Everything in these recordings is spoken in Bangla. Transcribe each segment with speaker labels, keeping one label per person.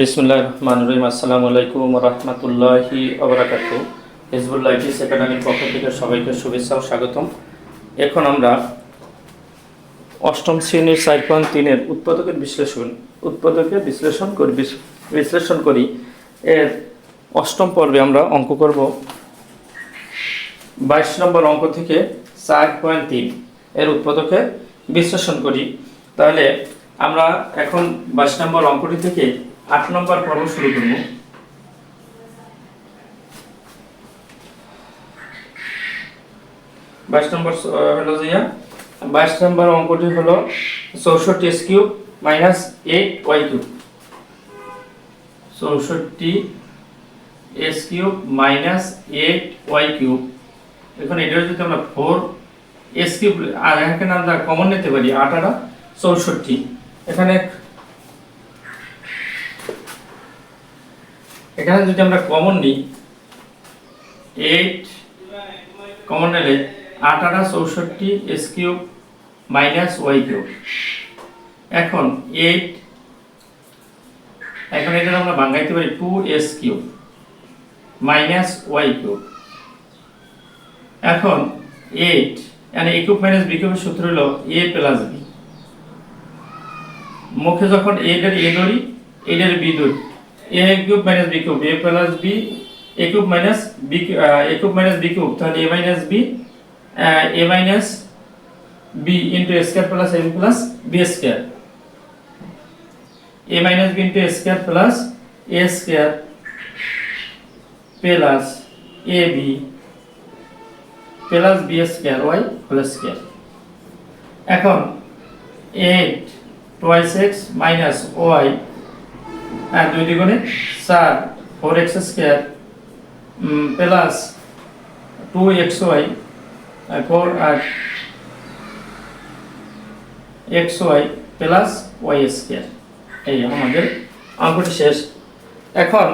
Speaker 1: বিসমুল্লাহ রহমান রহিম। আসসালামু আলাইকুম রহমতুল্লাহি আবরাকাত হিজবুল্লাহ ইটিস একাডেমির পক্ষ থেকে সবাইকে শুভেচ্ছা ও স্বাগতম। এখন আমরা অষ্টম শ্রেণির চার পয়েন্ট তিনের উৎপাদকের বিশ্লেষণ উৎপাদকের বিশ্লেষণ করি বিশ্লেষণ করি। এর অষ্টম পর্বে আমরা অঙ্ক করব। বাইশ নম্বর অঙ্ক থেকে চার পয়েন্ট তিন এর উৎপাদকে বিশ্লেষণ করি। তাহলে আমরা এখন বাইশ নম্বর অঙ্কটি থেকে আট নম্বর পর্ব শুরু করব। বাইশ নম্বর হলো যে বাইশ নম্বর অঙ্কটি হলো চৌষট্টি S cube minus eight Y cube চৌষট্টি S cube minus eight Y cube এখন এটা যদি আমরা ফোর এস কিউব আর এখানে আমরা কমন নিতে পারি আঠারো, চৌষট্টি। এখানে এখানে যদি আমরা কমন নিই এইট কমন নিলে আঠারো চৌষট্টি S cube minus Y cube. এখন এইট এখন এটা আমরা বাঙ্গাইতে পারি two S cube minus Y cube. এখন এইট মানে এ কিউব মাইনাস বি কিউবের সূত্র হলো এ প্লাস বি মুখে যখন এ এর এ ধরি এটার বি ধরি। A cube minus B cube A plus B A cube minus B A cube minus B cube তাহলে A minus B A minus B into square plus A plus B square A minus B into square plus A square plus A B plus B square Y whole square এখন eight twice X minus Y আর দুই দ্বিগুণে চার four X square plus two X Y four আর X Y plus Y square এই আমাদের অঙ্কটি শেষ। এখন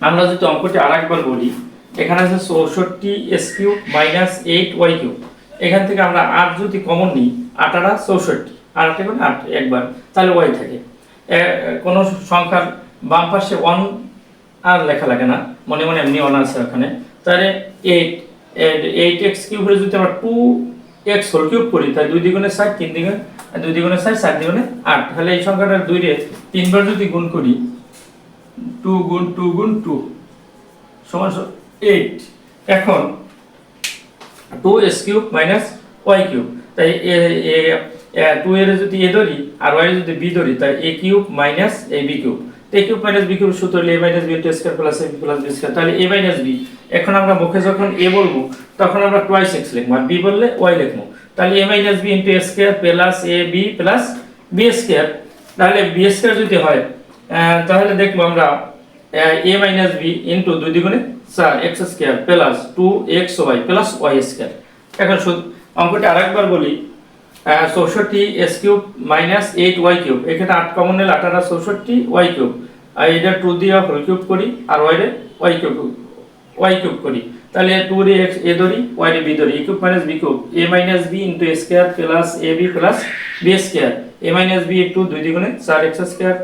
Speaker 1: আমরা যদি অঙ্কটি আরেকবার বলি, এখানে আছে চৌষট্টি S cube minus eight Y cube এখান থেকে আমরা আট যদি কমন নিই আটারা চৌষট্টি আর আটে করে আট, একবার। তাহলে ওয়াই থাকে। কোনো সংখ্যার বাম পাশে ওয়ান আর লেখা লাগে না। মনে মনে এমনি ওয়ান আছে ওখানে। তাহলে এইট এইট এক্স কিউব হলে যদি আমরা টু এক্স হোল কিউব করি, তাহলে দুই দ্বিগুণের সাইড তিন দ্বিগুণ, দুই দ্বিগুণের সাইড চার দ্বিগুণে আট। তাহলে এই সংখ্যাটা দুই রে তিনবার যদি গুণ করি টু গুণ টু গুণ টু সমান এইট এখন two S cube minus Y cube তাই টু এর যদি এ ধরি আর ওয়াই যদি বি ধরি তাই A cube minus A B cube A cube minus B cube সূত্র হলে A minus B into square plus A B plus B square তাহলে এ মাইনাস বি এখন আমরা মুখে যখন এ বলব, তখন আমরা টোয়াইস এক্স লিখব। আর বি বললে ওয়াই লিখব। তাহলে A minus B into square plus A B plus B square তাহলে বি স্কোয়ার যদি হয় তাহলে দেখব আমরা, এ মাইনাস বি ইন্টু দুই দ্বিগুণে চার X square plus two X Y plus Y square এখন অঙ্কটি আরেকবার বলি। চৌষট্টি S cube minus eight Y cube এখানে আট কমন নিলে আঠারো, চৌষট্টি ওয়াই কিউব আর এটা টু দিয়ে হোল কিউব করি, আর ওয়াই রে ওয়াই কিউব ওয়াই কিউব করি। তাহলে টু রে এক্স এ ধরি ওয়াই রে বি ধরি। A cube minus B cube A minus B into A square plus A B plus B square A minus B two দুই দ্বিগুণে চার X square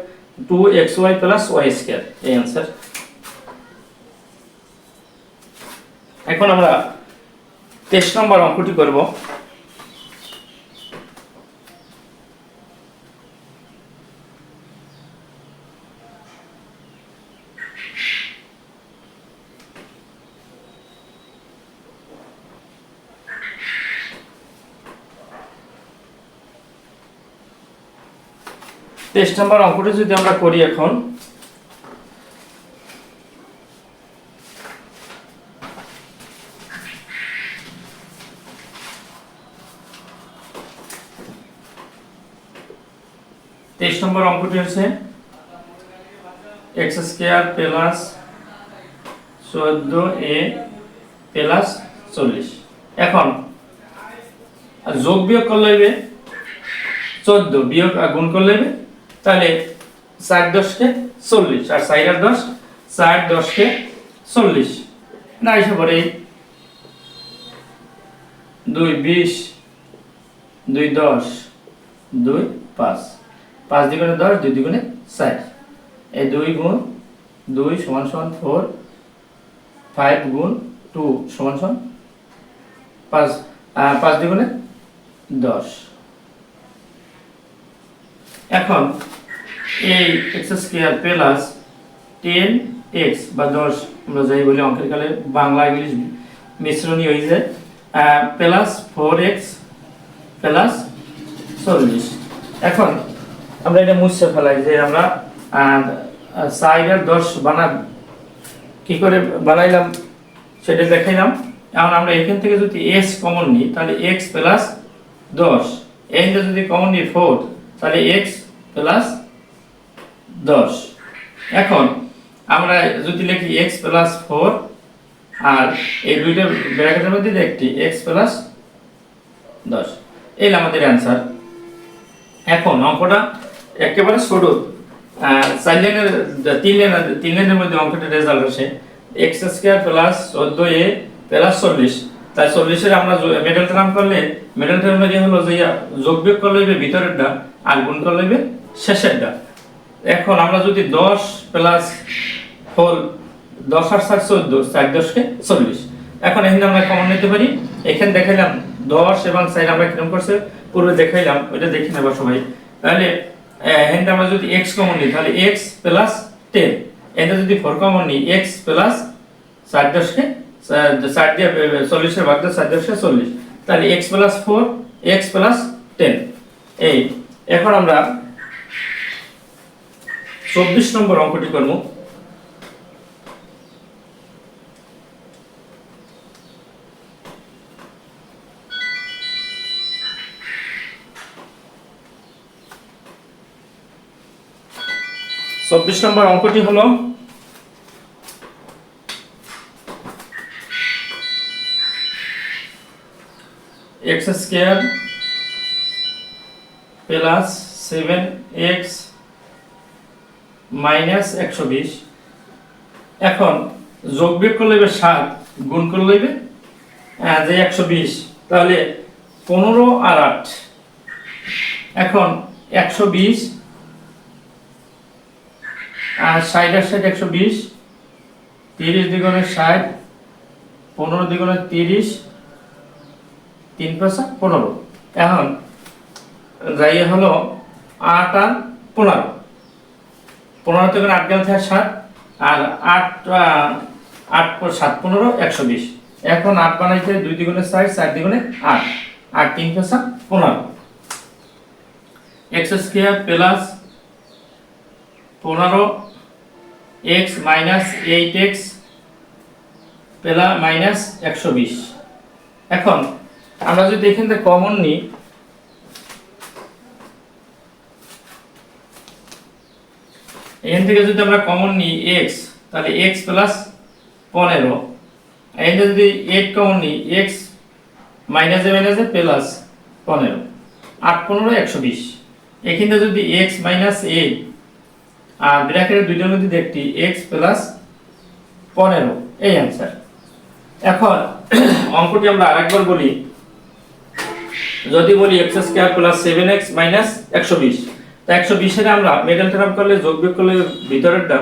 Speaker 1: two X Y plus Y square এই অ্যান্সার এখন আমরা তেইশ নম্বর অঙ্কটি করব। তেইশ নম্বর অঙ্কটি যদি আমরা করি এখন, তেইশ নম্বর অঙ্কটি হচ্ছে এক্স স্কোয়ার প্লাস চোদ্দ এ প্লাস চল্লিশ। এখন যোগ বিয়োগ করলে চোদ্দ, বিয়োগ গুণ করলে তাহলে চার দশকে চল্লিশ আর চার আর দশ, চার দশকে চল্লিশ। না, এসে পরে দুই বিশ, দুই দশ, দুই পাঁচ। পাঁচ দ্বিগুণে দশ, দুই দ্বিগুণে চার। এই দুই গুণ দুই সমান সমান ফোর ফাইভ গুণ টু সমান সমান পাঁচ পাঁচ দ্বিগুণে দশ। এখন এই X square plus ten X বা দশ, আমরা যাই বলি অঙ্কের কালে, বাংলা, ইংলিশ মিশ্রণই হয়ে যায় প্লাস ফোর এক্স প্লাস চল্লিশ। এখন আমরা এটা মুছে ফেলাই যে আমরা সাইডের দশ বানা কি করে বানাইলাম? সেটা দেখাইলাম। এখন আমরা এখান থেকে যদি এক্স কমন নিই, তাহলে এক্স প্লাস দশ। এইটা যদি কমন নিই ফোর তাহলে এক্স প্লাস দশ। এখন আমরা যদি লিখি এক্স প্লাস ফোর আর এই দুইটা ব্র্যাকেটের মধ্যে একটি এক্স প্লাস দশ। এই আমাদের অ্যান্সার এখন অঙ্কটা একেবারে ছোট। চার লাইনের, তিন লাইনের তিন লাইনের মধ্যে অঙ্কটা রেজাল্ট আসে। এক্স স্কোয়ার প্লাস চোদ্দ এ প্লাস চল্লিশ। তাই চল্লিশের আমরা মেডেল টার্ম করলে মেডেল টার্মের হলো যে যোগ বিয়োগ করলে ভিতরেরটা আর গুণ করলে শেষেরটা। এখন আমরা যদি দশ প্লাস ফোর দশ আর সাত চোদ্দ, চার দশকে চল্লিশ। এখন এখানে আমরা কমন নিতে পারি। এখানে দেখাইলাম দশ এবং চার আমরা কীরকম করছে? পূর্বে দেখাইলাম, ওইটা দেখে নেব সবাই। তাহলে এখানে আমরা যদি এক্স কমন নিই, তাহলে এক্স প্লাস টেন এটা যদি ফোর কমন নিই এক্স প্লাস চার দশকে চার দিয়ে চল্লিশের ভাগ দিয়ে চার দশকে চল্লিশ। তাহলে X plus four X plus ten এই, এখন আমরা চব্বিশ নম্বর অঙ্কটি করব। চব্বিশ নম্বর অঙ্কটি হলো X square plus seven X minus একশো বিশ। এখন যোগ বিয়োগ করলে হইবে সাত গুণ করলে হইবে আহ, যে একশো বিশ তাহলে পনেরো আর আট। এখন একশো বিশ আর ষাট আর ষাট একশো বিশ তিরিশ দ্বিগুণে ষাট পনেরো দ্বিগুণে তিরিশ তিন পয়সা পনেরো। এখন যাই হলো আট আর পনেরো। পনেরো থেকে আট গেল থেকে ষাট আর আট আট সাত পনেরো, একশো বিশ। এখন আট বানাইতে দুই দ্বিগুণে ষাট চার দ্বিগুণে আট, আর তিন পয়সা পনেরো। এক্স স্কোয়ার প্লাস পনেরো X minus eight X plus minus একশো বিশ। এখন আমরা যদি এখান থেকে কমন নিই এখান থেকে যদি আমরা কমন নিই এক্স তাহলে এক্স প্লাস পনেরো। এখান যদি এইট কমন নিই এক্স মাইনাসে মাইনাসে প্লাস পনেরো। আট পনেরো, একশো বিশ। এখানে যদি এক্স মাইনাস এইট আর ব্র্যাকেটের দুইটার মধ্যে একটি এক্স প্লাস পনেরো। এই অ্যান্সার এখন অঙ্কটি আমরা আরেকবার বলি। যদি বলি X square plus seven X minus একশো বিশ। তা একশো বিশের আমরা মেডেল টার্ম করলে, যোগ বিয়োগ করলে ভিতরেরটা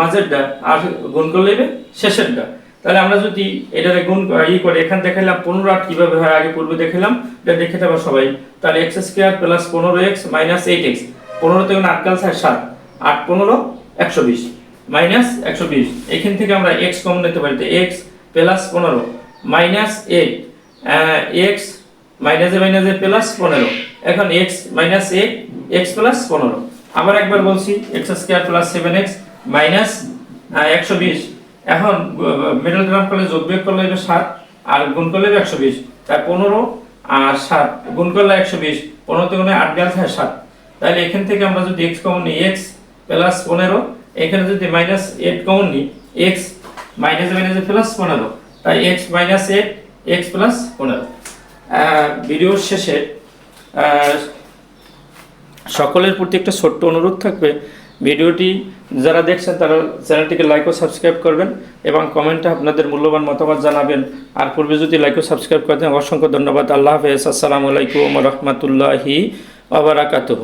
Speaker 1: মাঝেরটা আর গুণ করলে শেষেরটা। তাহলে আমরা যদি এটারে গুণ ই করে, এখান দেখাইলাম পনেরো আট কীভাবে হয়, আগে পূর্বে দেখালাম এটা দেখে দেবো সবাই। তাহলে এক্স স্কোয়ার প্লাস পনেরো এক্স মাইনাস এইট এক্স পনেরো থেকে আট কাল সাত সাত, আট পনেরো, একশো বিশ মাইনাস একশো বিশ। এখান থেকে আমরা এক্স কমন নিতে পারি এক্স প্লাস পনেরো মাইনাস এইট এক্স মাইনাসে মাইনাসে প্লাস পনেরো। এখন X minus eight X plus পনেরো। আবার একবার বলছি X square plus seven X minus একশো বিশ। এখন মিডল গ্রাম করলে যোগ বিয়োগ করলে হবে সাত, আর গুণ করলে হবে একশো বিশ। তাই পনেরো আর সাত, গুণ করলে একশো বিশ। পনেরো থেকে আট গেল থাকে সাত। তাহলে এখান থেকে আমরা যদি এক্স কমন নিই এক্স প্লাস পনেরো, এখানে যদি মাইনাস এইট কমন নিই এক্স মাইনাসে মাইনাসে প্লাস পনেরো। তাই X minus eight X plus পনেরো। ভিডিওর শেষে সকলের প্রতি একটা ছোট্ট অনুরোধ থাকবে। ভিডিওটি যারা দেখছেন তারা চ্যানেলটিকে লাইক ও সাবস্ক্রাইব করবেন এবং কমেন্টে আপনাদের মূল্যবান মতামত জানাবেন। আর পূর্বে যদি লাইক ও সাবস্ক্রাইব করতেন অসংখ্য ধন্যবাদ। আল্লাহ হাফেজ। আসসালামু আলাইকুম রহমতুল্লাহি আবরাকাতুহ